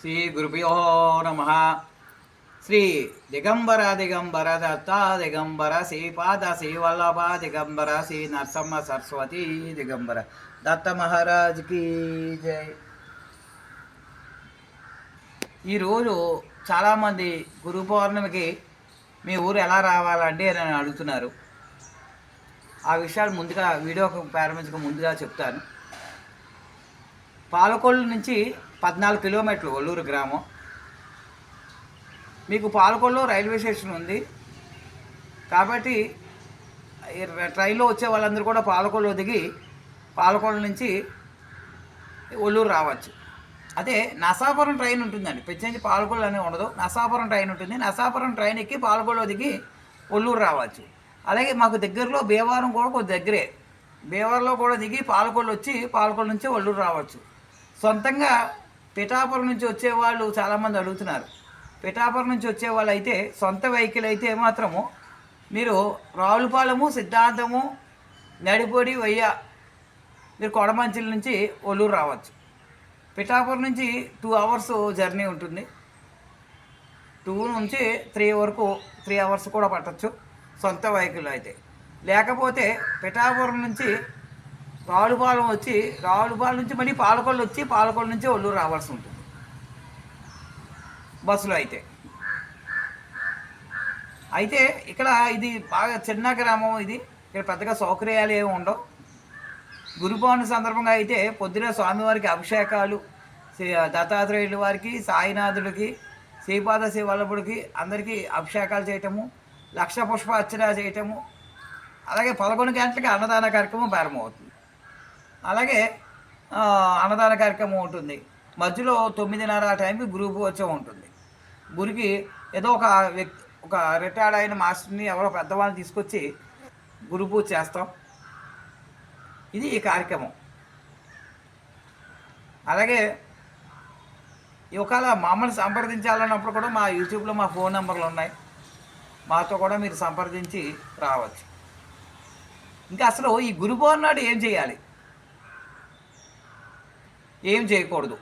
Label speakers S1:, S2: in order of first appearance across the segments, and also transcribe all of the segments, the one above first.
S1: శ్రీ గురుభ్యో నమ శ్రీ దిగంబర దిగంబర దత్త దిగంబర శ్రీపాద శ్రీవల్లభ దిగంబర శ్రీ నరసమ్మ సరస్వతి దిగంబర దత్త మహారాజ్కి జై ఈరోజు చాలామంది గురు పౌర్ణమికి మీ ఊరు ఎలా రావాలండి అని నన్ను అడుగుతున్నారు. ఆ విషయాలు ముందుగా వీడియో ప్రారంభించక ముందుగా చెప్తాను. పాలకొల్లు నుంచి పద్నాలుగు కిలోమీటర్లు ఒల్లూరు గ్రామం. మీకు పాలకొల్లో రైల్వే స్టేషన్ ఉంది. కాబట్టి ట్రైన్లో వచ్చే వాళ్ళందరూ కూడా పాలకొల్లో దిగి పాలకొల్ల నుంచి ఒల్లూరు రావచ్చు. అదే నసాపురం ట్రైన్ ఉంటుందండి. పెంచి పాలకొల్లు అనేది ఉండదు. నసాపురం ట్రైన్ ఉంటుంది. నసాపురం ట్రైన్ ఎక్కి పాలకొల్లో దిగి ఒల్లూరు రావచ్చు. అలాగే మాకు దగ్గరలో భీమవరం కూడా కొద్ది దగ్గరే. భీమవరంలో కూడా దిగి పాలకొల్లు వచ్చి పాలకొల్లు నుంచి ఒల్లూరు రావచ్చు. సొంతంగా పిఠాపురం నుంచి వచ్చేవాళ్ళు చాలామంది అడుగుతున్నారు. పిఠాపురం నుంచి వచ్చేవాళ్ళు అయితే సొంత వెహికల్ అయితే మాత్రము మీరు రావులపాలెము సిద్ధాంతము నడిపొడి వయ్య మీరు కొడమంచిల నుంచి ఒల్లూరు రావచ్చు. పిఠాపురం నుంచి టూ అవర్స్ జర్నీ ఉంటుంది. టూ నుంచి త్రీ వరకు త్రీ అవర్స్ కూడా పట్టచ్చు సొంత వెహికల్ అయితే. లేకపోతే పిఠాపురం నుంచి రావులపాలెం వచ్చి రావులపాలెం నుంచి మళ్ళీ పాలకొల్లు వచ్చి పాలకొల్లు నుంచి ఒళ్ళూరు రావాల్సి ఉంటుంది. బస్సులో అయితే. అయితే ఇక్కడ ఇది బాగా చిన్న గ్రామం ఇది. ఇక్కడ పెద్దగా సౌకర్యాలు ఏమి ఉండవు. గురుపౌర్ణి సందర్భంగా అయితే పొద్దున స్వామివారికి అభిషేకాలు దత్తాత్రేయుల వారికి సాయినాథుడికి శ్రీపాద శ్రీవల్లభుడికి అందరికీ అభిషేకాలు చేయటము లక్ష పుష్ప అర్చన చేయటము అలాగే పదకొండు గంటలకి అన్నదాన కార్యక్రమం ప్రారంభమవుతుంది. అలాగే అన్నదాన కార్యక్రమం ఉంటుంది. మధ్యలో తొమ్మిదిన్నర ఆ టైంకి గ్రూప్ వచ్చే ఉంటుంది. గురికి ఏదో ఒక వ్యక్తి ఒక రిటైర్డ్ అయిన మాస్టర్ని ఎవరో పెద్దవాళ్ళని తీసుకొచ్చి గురు పూజ చేస్తాం. ఇది ఈ కార్యక్రమం. అలాగే ఈ ఒకవేళ మమ్మల్ని సంప్రదించాలన్నప్పుడు కూడా మా యూట్యూబ్లో మా ఫోన్ నెంబర్లు ఉన్నాయి. మాతో కూడా మీరు సంప్రదించి రావచ్చు. ఇంకా అసలు ఈ గురు అన్నాడు ఏం చేయాలి? ఏం చేయకూడదు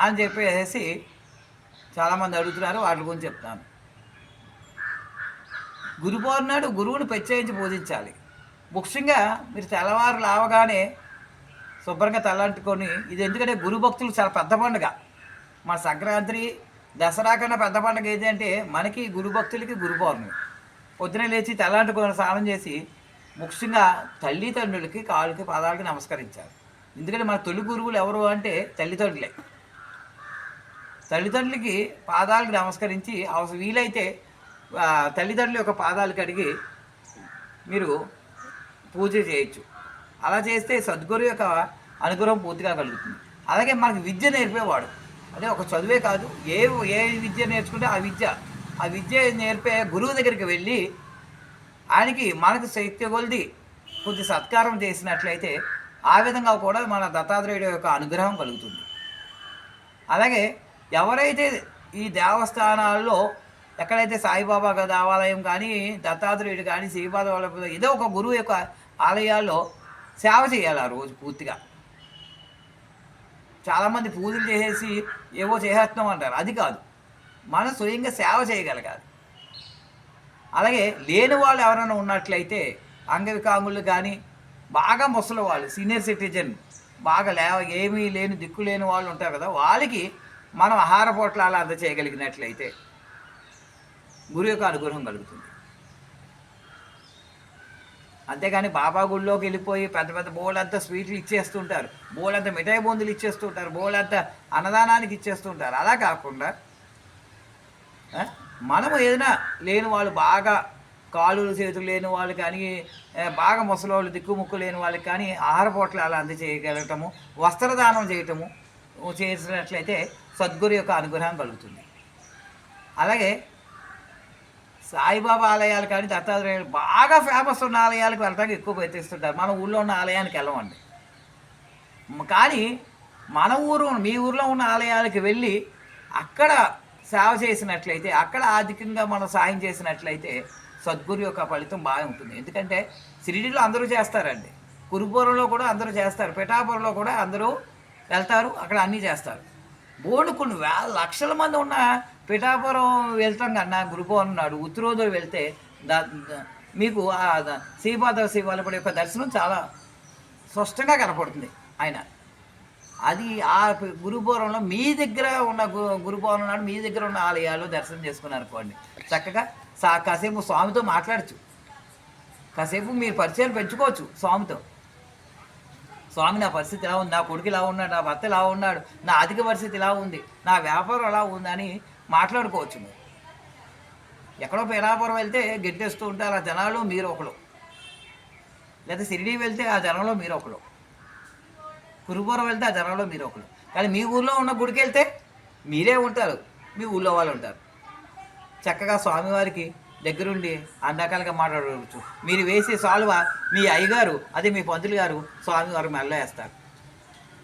S1: అని చెప్పేసి చాలామంది అడుగుతున్నారు వాటి గురించి చెప్తాను. గురు నాడు గురువుని ప్రత్యేకించి పూజించాలి. ముఖ్యంగా మీరు తెల్లవారు లావగానే శుభ్రంగా తలంటుకొని ఇది ఎందుకంటే గురు భక్తులు చాలా పెద్ద పండుగ. మన సంక్రాంతి దసరా కన్నా పెద్ద పండుగ ఏది అంటే మనకి గురు భక్తులకి గురు పౌర్ణమి పొద్దున లేచి తలంటుకొని స్నానం చేసి ముఖ్యంగా తల్లిదండ్రులకి కాళ్ళకి పాదాలకి నమస్కరించాలి. ఎందుకంటే మన తొలి గురువులు ఎవరు అంటే తల్లిదండ్రులే. తల్లిదండ్రులకి పాదాలకు నమస్కరించి అవసరం వీలైతే తల్లిదండ్రుల యొక్క పాదాలు కడిగి మీరు పూజ చేయొచ్చు. అలా చేస్తే సద్గురు యొక్క అనుగ్రహం పూర్తిగా కలుగుతుంది. అలాగే మనకి విద్య నేర్పేవాడు. అదే ఒక చదువే కాదు ఏ ఏ విద్య నేర్చుకుంటే ఆ విద్య ఆ విద్య నేర్పే గురువు దగ్గరికి వెళ్ళి ఆయనకి మనకు శక్తి కొలిది కొద్ది సత్కారం చేసినట్లయితే ఆ విధంగా కూడా మన దత్తాత్రేయుడు యొక్క అనుగ్రహం కలుగుతుంది. అలాగే ఎవరైతే ఈ దేవస్థానాల్లో ఎక్కడైతే సాయిబాబా గ- దేవాలయం కానీ దత్తాత్రేయుడు కానీ శ్రీపాద ఏదో ఒక గురువు యొక్క ఆలయాల్లో సేవ చేయాలి ఆ రోజు పూర్తిగా. చాలామంది పూజలు చేసేసి ఏవో చేసేస్తున్నాం అంటారు అది కాదు. మనం స్వయంగా సేవ చేయగలగాలి. అలాగే లేని వాళ్ళు ఎవరైనా ఉన్నట్లయితే అంగవికాంగులు కానీ బాగా ముసలి వాళ్ళు సీనియర్ సిటిజన్ బాగా లేవ ఏమీ లేని దిక్కు లేని వాళ్ళు ఉంటారు కదా వాళ్ళకి మనం ఆహార పొట్లాలు అందచేయగలిగినట్లయితే గురి యొక్క అనుగ్రహం కలుగుతుంది. అంతేగాని బాబా గుళ్ళోకి వెళ్ళిపోయి పెద్ద పెద్ద బోలంతా స్వీట్లు ఇచ్చేస్తుంటారు. బోలంతా మిఠాయి బొందులు ఇచ్చేస్తుంటారు. బోలంతా అన్నదానానికి ఇచ్చేస్తుంటారు. అలా కాకుండా మనము ఏదైనా లేని వాళ్ళు బాగా కాళ్ళు చేతులు లేని వాళ్ళు కానీ బాగా ముసలి దిక్కుముక్కు లేని వాళ్ళకి కానీ ఆహార పోట్లు అలా అందజేయగలగటము వస్త్రదానం చేయటము చేసినట్లయితే సద్గురు యొక్క అనుగ్రహం కలుగుతుంది. అలాగే సాయిబాబా ఆలయాలు కానీ దత్తాత్రేయులు బాగా ఫేమస్ ఉన్న ఆలయాలకు వెళ్ళడానికి ఎక్కువ ప్రయత్నిస్తుంటారు. మన ఊళ్ళో ఉన్న ఆలయానికి వెళ్ళమండి. కానీ మన ఊరు మీ ఊర్లో ఉన్న ఆలయాలకు వెళ్ళి అక్కడ సేవ చేసినట్లయితే అక్కడ ఆర్థికంగా మనం సాయం చేసినట్లయితే సద్గురు యొక్క ఫలితం బాగా ఉంటుంది. ఎందుకంటే షిరిడిలో అందరూ చేస్తారండి. కురుపురంలో కూడా అందరూ చేస్తారు. పిఠాపురంలో కూడా అందరూ వెళ్తారు. అక్కడ అన్నీ చేస్తారు. బోర్డు కొన్ని వేల లక్షల మంది ఉన్న పిఠాపురం వెళ్తాం కన్నా గురుపురం నాడు ఉత్తరోజు వెళ్తే మీకు ఆ ద- శ్రీపాద శివాలపడి యొక్క దర్శనం చాలా స్పష్టంగా కనపడుతుంది. ఆయన అది ఆ గురుపూర్వంలో మీ దగ్గర ఉన్న గురుపూర్వం నాడు మీ దగ్గర ఉన్న ఆలయాలు దర్శనం చేసుకున్నారు అనుకోండి. చక్కగా సా కాసేపు స్వామితో మాట్లాడచ్చు. కాసేపు మీరు పరిచయాలు పెంచుకోవచ్చు స్వామితో. స్వామి నా పరిస్థితి ఇలా ఉంది నా కొడుకు ఇలా ఉన్నాడు నా భర్త ఇలా ఉన్నాడు నా అధిక పరిస్థితి ఇలా ఉంది నా వ్యాపారం ఎలా ఉందని మాట్లాడుకోవచ్చు మీరు. ఎక్కడో పేరాపురం వెళ్తే గెట్టేస్తూ ఉంటారు ఆ జనాలు మీరు ఒకరు లేదా షిరిడి వెళ్తే ఆ జనంలో మీరు ఒకరు కురుపురం వెళ్తే ఆ జనంలో మీరు ఒకరు కానీ మీ ఊర్లో ఉన్న గుడికి వెళ్తే మీరే ఉంటారు. మీ ఊళ్ళో వాళ్ళు ఉంటారు. చక్కగా స్వామివారికి దగ్గరుండి అందాకాలుగా మాట్లాడవచ్చు. మీరు వేసే సాల్వ మీ అయ్యగారు అదే మీ పంతులు గారు స్వామివారి మెల్ల వేస్తారు.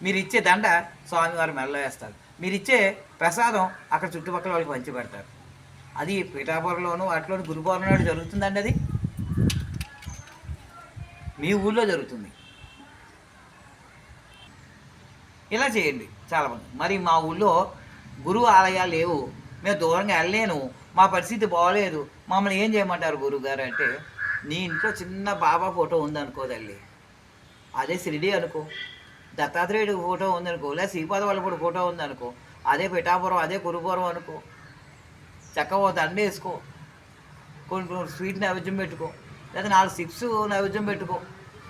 S1: మీరు ఇచ్చే దండ స్వామివారి మెల్ల వేస్తారు. మీరు ఇచ్చే ప్రసాదం అక్కడ చుట్టుపక్కల వాళ్ళకి పంచి పెడతారు. అది పీఠాపురంలోను వాటిలోను గురుపౌర్ణమి నాడు జరుగుతుందండి అది? మీ ఊళ్ళో జరుగుతుంది. ఇలా చేయండి చాలామంది మరి మా ఊళ్ళో గురువు ఆలయాలు లేవు. మేము దూరంగా వెళ్ళలేను. మా పరిస్థితి బాగోలేదు. మమ్మల్ని ఏం చేయమంటారు గురువు గారు అంటే నీ ఇంట్లో చిన్న బాబా ఫోటో ఉందనుకో తల్లి. అదే షిరిడి అనుకో. దత్తాత్రేయుడు ఫోటో ఉందనుకో. లేదా శ్రీపాద వాళ్ళ ఫోటో ఉందనుకో. అదే పిఠాపురం అదే కురుపురం అనుకో. చక్కగా ఓ దండ వేసుకో. కొన్ని కొన్ని స్వీట్ నైవేద్యం పెట్టుకో. లేదా నాలుగు సిప్స్ నైవేద్యం పెట్టుకో.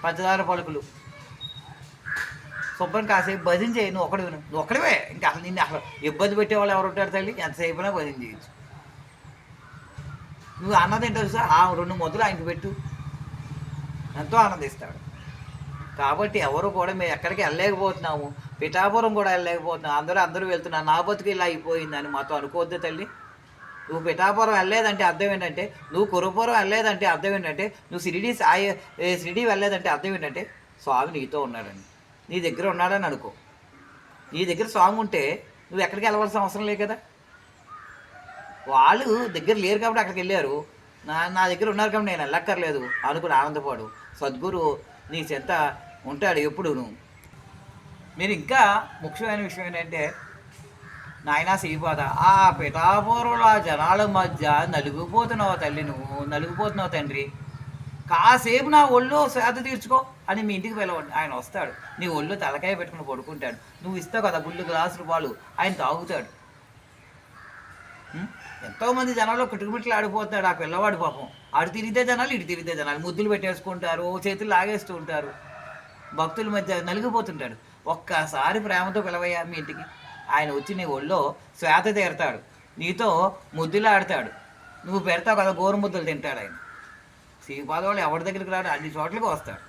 S1: పంచదార పలుకులు. శుభ్రం కాసేపు భజన చేయి నువ్వు ఒకటి నువ్వు ఒకటివే ఇంకా అసలు నిన్ను అసలు ఇబ్బంది పెట్టేవాళ్ళు ఎవరు ఉంటారు తల్లి? ఎంతసేపు అయినా భజన చేయొచ్చు. నువ్వు అన్నది ఏంటో ఆ రెండు మొదలు ఆయనకి పెట్టు. ఎంతో ఆనందిస్తాడు. కాబట్టి ఎవరు కూడా మేము ఎక్కడికి వెళ్ళలేకపోతున్నాము. పిఠాపురం కూడా వెళ్ళలేకపోతున్నాం. అందరూ అందరూ వెళ్తున్నారు. నా బతుకు ఇలా అయిపోయిందని మాతో అనుకోవద్దు తల్లి. నువ్వు పిఠాపురం వెళ్ళలేదంటే అర్థం ఏంటంటే నువ్వు కురుపురం వెళ్ళలేదంటే అర్థం ఏంటంటే నువ్వు షిరిడి సాయి షిరిడి వెళ్ళలేదంటే అర్థం ఏంటంటే స్వామి నీతో ఉన్నాడని నీ దగ్గర ఉన్నాడని అనుకో. నీ దగ్గర స్వామి ఉంటే నువ్వు ఎక్కడికి వెళ్ళవలసిన అవసరం లేదు కదా. వాళ్ళు దగ్గర లేరు కాబట్టి అక్కడికి వెళ్ళారు. నా నా దగ్గర ఉన్నారు కాబట్టి నేను వెళ్ళక్కర్లేదు అనుకుని ఆనందపాడు. సద్గురు నీ చెంత ఉంటాడు ఎప్పుడును. మీరు ఇంకా ముఖ్యమైన విషయం ఏంటంటే నాయనా శ్రీపాద ఆ పిఠాపురంలో ఆ జనాల మధ్య నలిగిపోతున్నావు తల్లి నువ్వు నలిగిపోతున్నావు తండ్రి. కాసేపు నా ఒళ్ళో శ్రద్ధ తీర్చుకో. అని మీ ఇంటికి పిలవండి ఆయన వస్తాడు. నీ ఒళ్ళు తలకాయ పెట్టుకుని పడుకుంటాడు. నువ్వు ఇస్తావు కదా గుళ్ళు గ్లాసులు పాలు ఆయన తాగుతాడు. ఎంతోమంది జనాల్లో కుటుంబట్లు ఆడిపోతాడు ఆ పిల్లవాడు పాపం. ఆడు తిరిగితే జనాలు ఇటు తిరిగితే జనాలు. ముద్దులు పెట్టేసుకుంటారు చేతులు లాగేస్తూ ఉంటారు. భక్తుల మధ్య నలిగిపోతుంటాడు. ఒక్కసారి ప్రేమతో పిలవయ్యా మీ ఇంటికి. ఆయన వచ్చి నీ ఒళ్ళో శ్వేత తీరతాడు. నీతో ముద్దులు ఆడతాడు. నువ్వు పెడతావు కదా గోరు ముద్దలు తింటాడు ఆయన. శ్రీపాదవాళ్ళు ఎవరి దగ్గరికి రాడు అన్ని చోట్లకి వస్తాడు.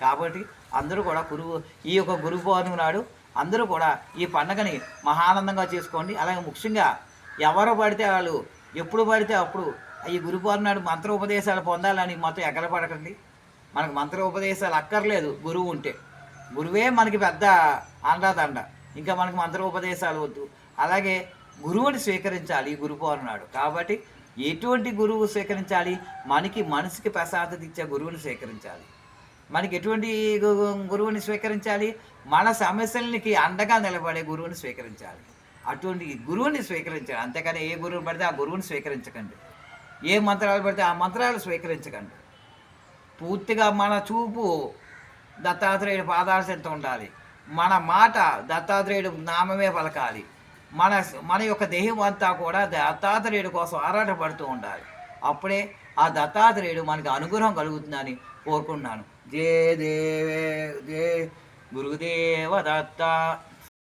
S1: కాబట్టి అందరూ కూడా గురువు ఈ యొక్క గురు పౌర్ణమి నాడు అందరూ కూడా ఈ పండగని మహానందంగా చేసుకోండి. అలాగే ముఖ్యంగా ఎవరు పడితే వాళ్ళు ఎప్పుడు పడితే అప్పుడు ఈ గురు పౌర్ణమి నాడు మంత్ర ఉపదేశాలు పొందాలని మొత్తం ఎగరపడకండి. మనకు మంత్ర ఉపదేశాలు అక్కర్లేదు గురువు ఉంటే. గురువే మనకి పెద్ద అండాదండ ఇంకా మనకి మంత్ర ఉపదేశాలు వద్దు. అలాగే గురువుని స్వీకరించాలి ఈ గురు పౌర్ణమి కాబట్టి ఎటువంటి గురువు స్వీకరించాలి? మనకి మనసుకి ప్రశాంతత ఇచ్చే గురువుని స్వీకరించాలి. మనకి ఎటువంటి గురువుని స్వీకరించాలి? మన సమస్యలకి అండగా నిలబడే గురువుని స్వీకరించాలి. అటువంటి గురువుని స్వీకరించాలి. అంతేకాని ఏ గురువుని పడితే ఆ గురువుని స్వీకరించకండి. ఏ మంత్రాలు పడితే ఆ మంత్రాలు స్వీకరించకండి. పూర్తిగా మన చూపు దత్తాత్రేయుడు పాదాల చెంత ఉండాలి. మన మాట దత్తాత్రేయుడు నామమే పలకాలి. మన మన యొక్క దేహం అంతా కూడా దత్తాత్రేయుడు కోసం ఆరాటపడుతూ ఉండాలి. అప్పుడే ఆ దత్తాత్రేయుడు మనకి అనుగ్రహం కలుగుతుందని కోరుకున్నాను కోరుకుంటున్నాను జే దేవే జే గురుదేవ దత్త